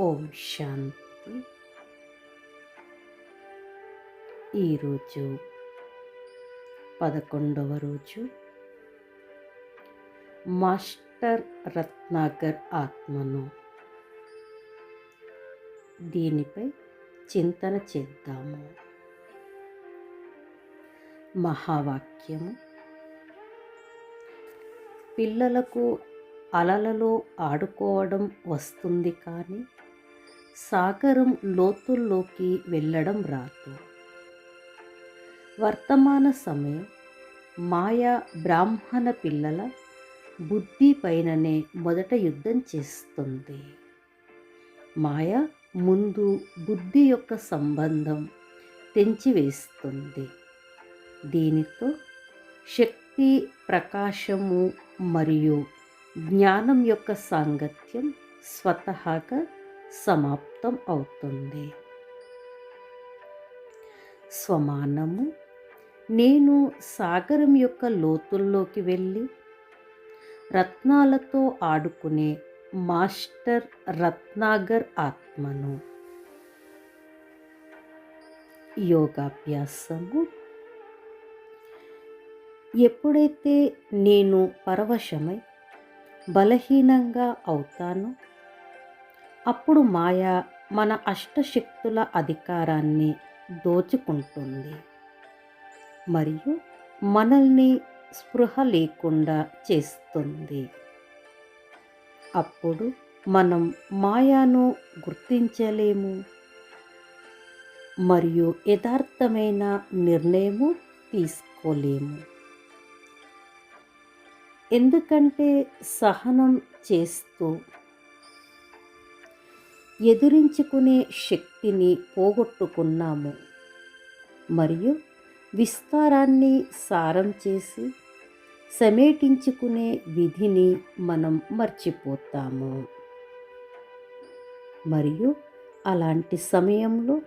ఓం శాంతి. ఈరోజు పదకొండవ రోజు. మాస్టర్ రత్నాకర్ ఆత్మను దీనిపై చింతన చేద్దాము. మహావాక్యము. పిల్లలకు అలలలో ఆడుకోవడం వస్తుంది కానీ సాగరం లోతుల్లోకి వెళ్ళడం రాదు. వర్తమాన సమయం మాయా బ్రాహ్మణ పిల్లల బుద్ధి పైననే మొదట యుద్ధం చేస్తుంది. మాయ ముందు బుద్ధి యొక్క సంబంధం తెంచివేస్తుంది దీనితో శక్తి ప్రకాశము మరియు జ్ఞానం యొక్క సాంగత్యం స్వతహాగా సమాప్తం అవుతుంది. స్వమానము నేను సాగరం యొక్క లోతుల్లోకి వెళ్ళి రత్నాలతో ఆడుకునే మాస్టర్ రత్నాగర్ ఆత్మను. యోగాభ్యాసము. ఎప్పుడైతే నేను పరవశమై బలహీనంగా అవుతానో అప్పుడు మాయ మన అష్టశక్తుల అధికారాన్ని దోచుకుంటుంది. మరియు మనల్ని స్పృహ లేకుండా చేస్తుంది. అప్పుడు మనం మాయాను గుర్తించలేము. మరియు యథార్థమైన నిర్ణయము తీసుకోలేము. ఎందుకంటే సహనం చేస్తూ ఎదురించుకునే శక్తిని పోగొట్టుకున్నాము. మరియు విస్తారాన్ని సారం చేసి సమేటించుకునే విధిని మనం మర్చిపోతాము. మరియు అలాంటి సమయంలో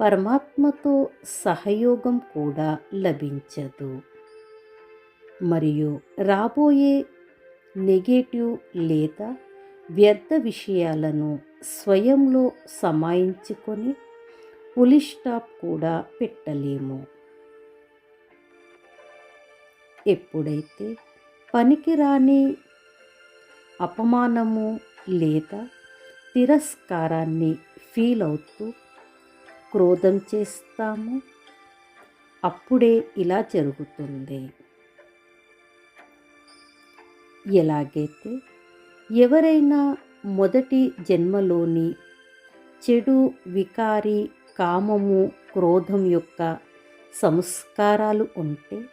పరమాత్మతో సహయోగం కూడా లభించదు. మరియు రాబోయే నెగటివ్ లేదా వ్యర్థ విషయాలను స్వయంలో సమాయించుకొని పులి స్టాప్ కూడా పెట్టలేము. ఎప్పుడైతే పనికిరాని అపమానము లేదా తిరస్కారాన్ని ఫీల్ అవుతూ క్రోధం చేస్తాము అప్పుడే ఇలా జరుగుతుంది. ఎలాగైతే ఎవరైనా మొదటి జన్మలోని చెడు వికారి కామము క్రోధం యొక్క సంస్కారాలు ఉంటే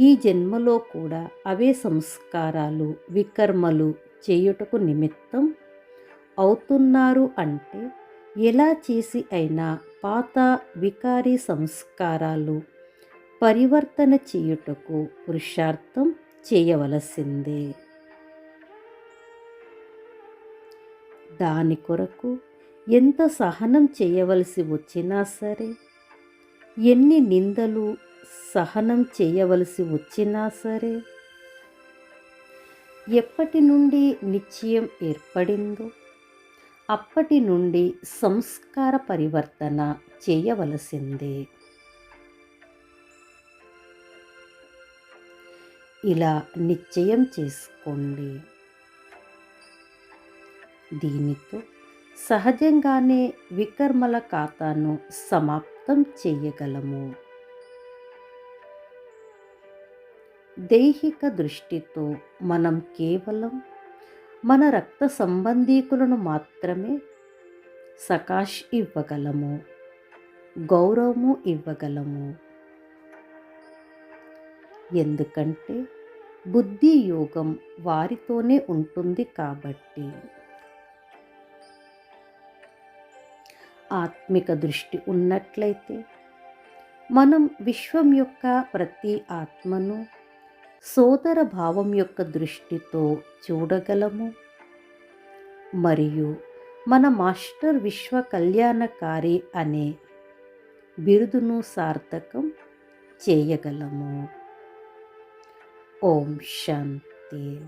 ఈ జన్మలో కూడా అవే సంస్కారాలు వికర్మలు చేయుటకు నిమిత్తం అవుతున్నారు అంటే ఎలా చేసి అయినా పాత వికారి సంస్కారాలు పరివర్తన చేయుటకు పురుషార్థం చేయవలసిందే. దాని కొరకు ఎంత సహనం చేయవలసి వచ్చినా సరే ఎన్ని నిందలు సహనం చేయవలసి వచ్చినా సరే ఎప్పటి నుండి నిశ్చయం ఏర్పడిందో అప్పటి నుండి సంస్కార పరివర్తన చేయవలసిందే. ఇలా నిశ్చయం చేసుకోండి. దీనితో సహజంగానే వికర్మల ఖాతాను సమాప్తం చేయగలము. దైహిక దృష్టితో మనం కేవలం మన రక్త సంబంధీకులను మాత్రమే సకాష్ ఇవ్వగలము గౌరవము ఇవ్వగలము. ఎందుకంటే బుద్ధి యోగం వారితోనే ఉంటుంది కాబట్టి. ఆత్మిక దృష్టి ఉన్నట్లయితే మనం విశ్వం యొక్క ప్రతి ఆత్మను సోదర భావం యొక్క దృష్టితో చూడగలము. మరియు మన మాస్టర్ విశ్వ కళ్యాణకారి అనే బిరుదును సార్థకం చేయగలము. ఓం శాంతి.